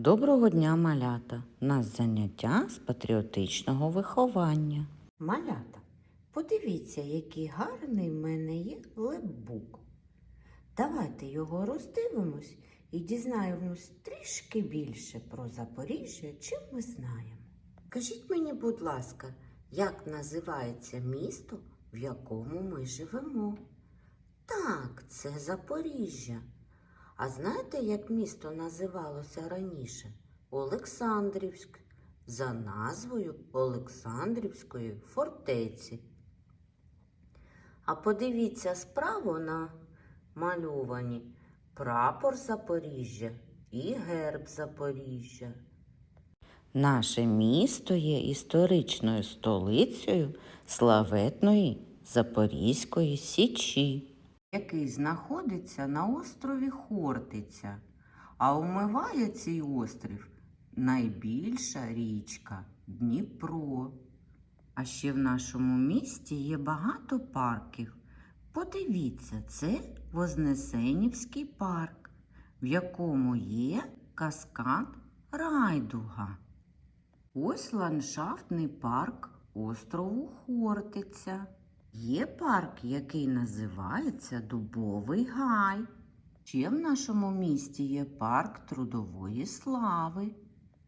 Доброго дня, малята! У нас заняття з патріотичного виховання. Малята, подивіться, який гарний в мене є лепбук. Давайте його роздивимось і дізнаємось трішки більше про Запоріжжя, чим ми знаємо. Кажіть мені, будь ласка, як називається місто, в якому ми живемо? Так, це Запоріжжя. А знаєте, як місто називалося раніше? Олександрівськ, за назвою Олександрівської фортеці. А подивіться справу на малювані прапор Запоріжжя і герб Запоріжжя. Наше місто є історичною столицею славетної Запорізької Січі. Який знаходиться на острові Хортиця, а омиває цей острів найбільша річка Дніпро. А ще в нашому місті є багато парків. Подивіться, це Вознесенівський парк, в якому є каскад Райдуга. Ось ландшафтний парк острову Хортиця. Є парк, який називається Дубовий Гай. Ще в нашому місті є парк Трудової Слави,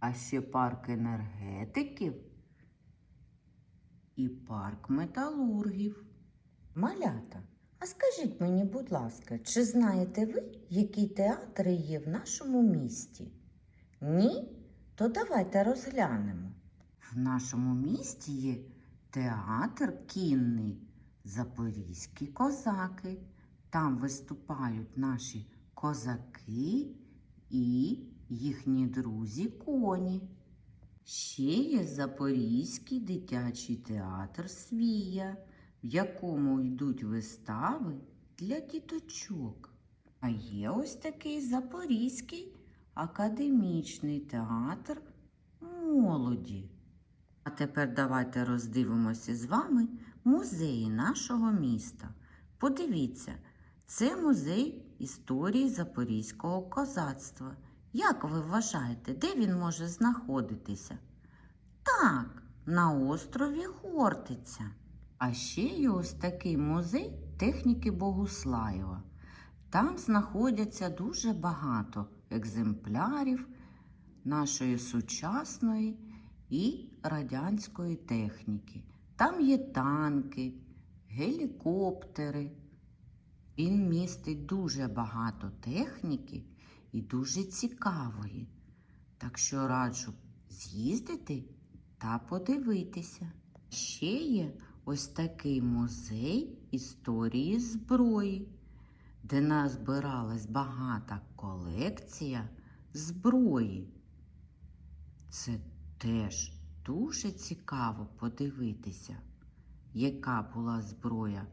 а ще парк енергетиків і парк металургів. Малята, а скажіть мені, будь ласка, чи знаєте ви, які театри є в нашому місті? Ні? То давайте розглянемо. В нашому місті є театр кінний Запорізькі козаки. Там виступають наші козаки і їхні друзі коні. Ще є Запорізький дитячий театр Свія, в якому йдуть вистави для діточок. А є ось такий Запорізький академічний театр молоді. А тепер давайте роздивимося з вами музеї нашого міста. Подивіться, це музей історії Запорізького козацтва. Як ви вважаєте, де він може знаходитися? Так, на острові Хортиця. А ще є ось такий музей техніки Богуслаєва. Там знаходяться дуже багато екземплярів нашої сучасної і радянської техніки. Там є танки, гелікоптери. Він містить дуже багато техніки і дуже цікавої. Так що раджу з'їздити та подивитися. Ще є ось такий музей історії зброї, де назбиралась багата колекція зброї. Це теж дуже цікаво подивитися, яка була зброя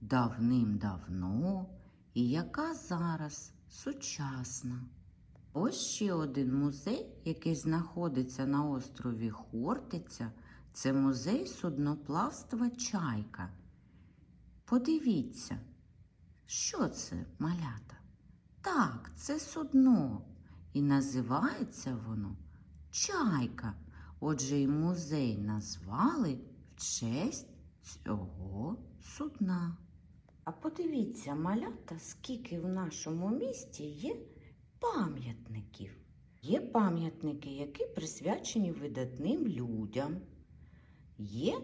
давним-давно і яка зараз сучасна. Ось ще один музей, який знаходиться на острові Хортиця, це музей судноплавства Чайка. Подивіться, що це малята? Так, це судно. І називається воно Чайка. Отже, і музей назвали в честь цього судна. А подивіться, малята, скільки в нашому місті є пам'ятників. Є пам'ятники, які присвячені видатним людям. Є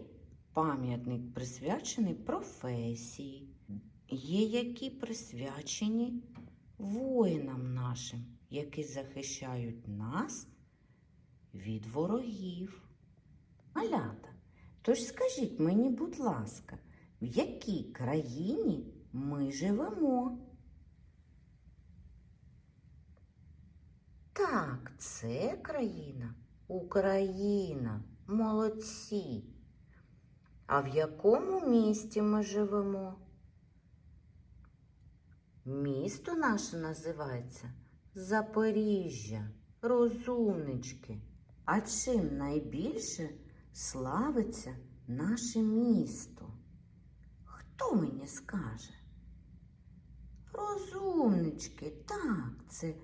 пам'ятник присвячений професії. Є які присвячені воїнам нашим, які захищають нас від ворогів. Малята, тож скажіть мені, будь ласка, в якій країні ми живемо? Так, це країна Україна. Молодці. А в якому місті ми живемо? Місто наше називається Запоріжжя. Розумнички. А чим найбільше славиться наше місто? Хто мені скаже? Розумнички, так, це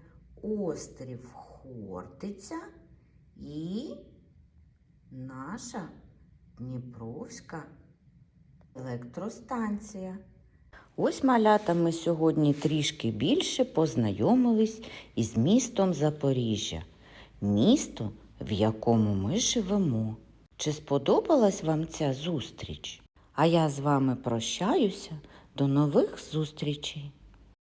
острів Хортиця і наша Дніпровська електростанція. Ось малята ми сьогодні трішки більше познайомились із містом Запоріжжя, місто, в якому ми живемо. Чи сподобалась вам ця зустріч? А я з вами прощаюся. До нових зустрічей!